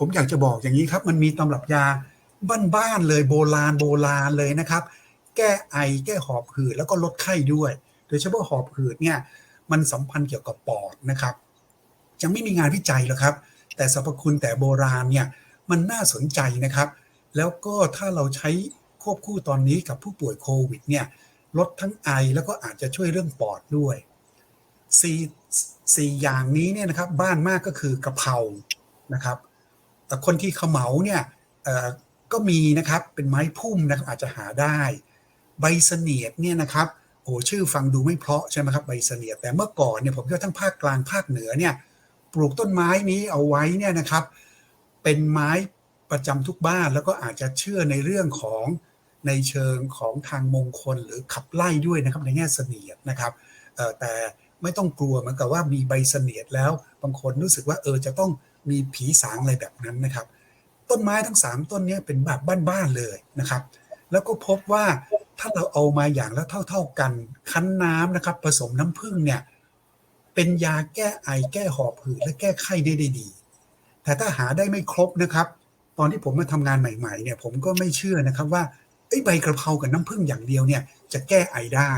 ผมอยากจะบอกอย่างนี้ครับ มันมีตำรับยาบ้านๆเลยโบราณโบราณเลยนะครับ แก้ไอแก้หอบหืดแล้วก็ลดไข้ด้วย โดยเฉพาะหอบหืดเนี่ยมันสัมพันธ์เกี่ยวกับปอดนะครับ ยังไม่มีงานวิจัยหรอกครับ แต่สรรพคุณแต่โบราณเนี่ยมันน่าสนใจนะครับ แล้วก็ถ้าเราใช้ควบคู่ตอนนี้กับผู้ป่วยโควิดเนี่ยลดทั้งไอแล้วก็อาจจะช่วยเรื่องปอดด้วยสี่สี่อย่างนี้เนี่ยนะครับบ้านมากก็คือกะเพรานะครับ แต่คนที่เขาเหมาเนี่ยก็มีนะครับเป็นไม้พุ่มนะครับอาจจะหาได้ ใบเสนียดเนี่ยนะครับโอ้ชื่อฟังดูไม่เพราะใช่ไหมครับใบเสนียดแต่เมื่อก่อนเนี่ยผมคิดว่าทั้งภาคกลางภาคเหนือเนี่ยปลูกต้นไม้นี้เอาไว้เนี่ยนะครับ เป็นไม้ประจำทุกบ้านแล้วก็อาจจะเชื่อในเรื่องของในเชิงของทางมงคลหรือขับไล่ด้วยนะครับในแง่เสนียดนะครับแต่ ไม่ต้องกลัวเหมือนกับว่ามีใบเสนียดแล้ว บางคนรู้สึกว่าเออจะต้องมีผีสางอะไรแบบนั้นนะครับ ต้นไม้ทั้งสามต้นนี้เป็นแบบบ้านๆเลยนะครับ แล้วก็พบว่าถ้าเราเอามาอย่างละเท่า ๆกัน คั้นน้ำนะครับ ผสมน้ำผึ้งเนี่ยเป็นยาแก้ไอแก้หอบหืดและแก้ไข้ได้ดี แต่ถ้าหาได้ไม่ครบนะครับ ตอนที่ผมมาทำงานใหม่ ๆเนี่ยผมก็ไม่เชื่อนะครับว่าไอใบกระเพรากับน้ำผึ้งอย่างเดียวเนี่ยจะแก้ไอได้